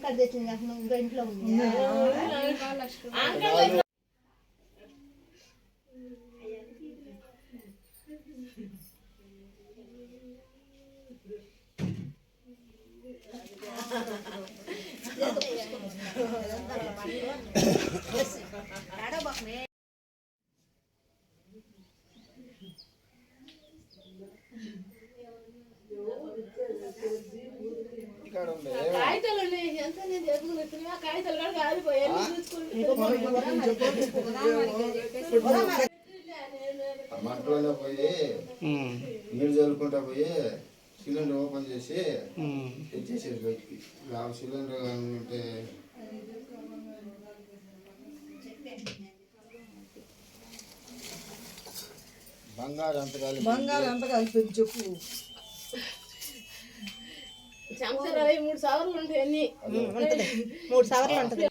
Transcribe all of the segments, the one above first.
Cut తెచ్చింది అసలు ఇంకా ఇంట్లో ఉంది ఇక్కడ కాగితాలు ఉన్నాయి. ఎంత నేను ఎదుగులు ఎత్తున్నా, కాగితాలు కూడా కాలిపోయాయి. అన్ని చూసుకుంటే ఆ మట్టిలోనే పోయి నీళ్ళు చల్లుకుంటా పోయి సిలిండర్ ఓపెన్ చేసి తెచ్చేసేది బయటికి. ఆ సిలిండర్ ఉంటే బంగారు ఎంత కాలి బంగారం ఎంత కలిపి చెప్పు. మూడు ఉంటాయి అన్ని. ఉంటది. మూడు సవర్లు ఉంటది.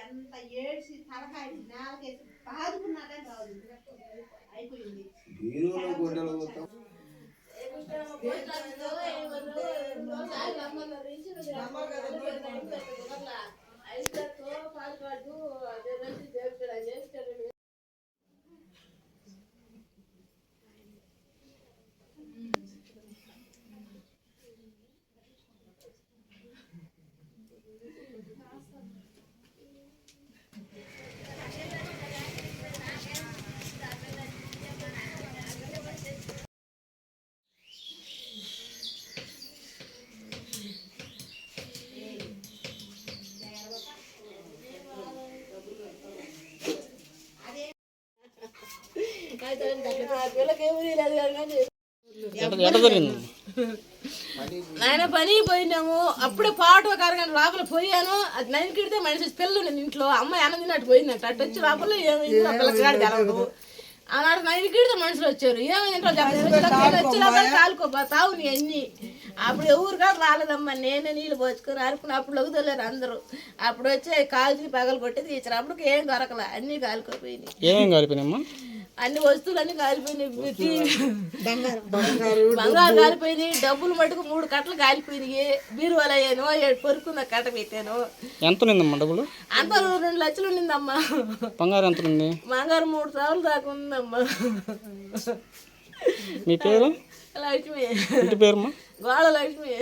ఎంత ఏడ్చి తలకాయ నాలుగేసి బాదుకున్నాడే రాదు అయిపోయింది బీరువులో గుండెలు నాయన పని పోయినాము. అప్పుడే పాటు ఒక అరగంట లోపల పోయాను. అది నైన్ కిడితే మనిషి పిల్లలు నేను ఇంట్లో. అమ్మాయి అన్నం తిన్నట్టు పోయిందంట. అటు వచ్చి లోపల ఏమైంది ఆ తెలవదు ఆనాడు నైన్ కిడితే మనుషులు వచ్చారు. ఏమైంది ఇంట్లో వచ్చి లోపల కాలుకోబా తావు నీ అన్ని. అప్పుడు ఎవరు కాదు రాలేదమ్మా నేనే నీళ్ళు పోచుకొని అరుకుని అప్పుడు లగుదలేరు అందరూ. అప్పుడు వచ్చి కాల్చి పగలు కొట్టి తీసారు. అప్పుడు ఏం దొరకలే. అన్ని కాలుకోపోయినాయి ఏమేమి కలిపినమ్మా అన్ని వస్తువులు అన్ని కాలిపోయినాయి బంగారు కాలిపోయింది డబ్బులు. మటుకు మూడు కట్టలు కాలిపోయినాయి. బీరువాలు అయ్యాను ఏడు పొరుకున్న కట్ట పెట్టాను. ఎంత ఉన్నిందమ్మా డబ్బులు? అంత రెండు లక్షలు ఉండిందమ్మా బంగారం ఎంత ఉంది బంగారు మూడు సార్లు దాకా ఉందమ్మా మీ పేరు? లక్ష్మి. ఇంటి పేరుమా గోడ లక్ష్మి.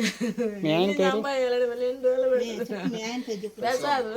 మీ ఆయన వెళ్ళడం వల్ల ఎన్ని రోజులు ప్రసాద్.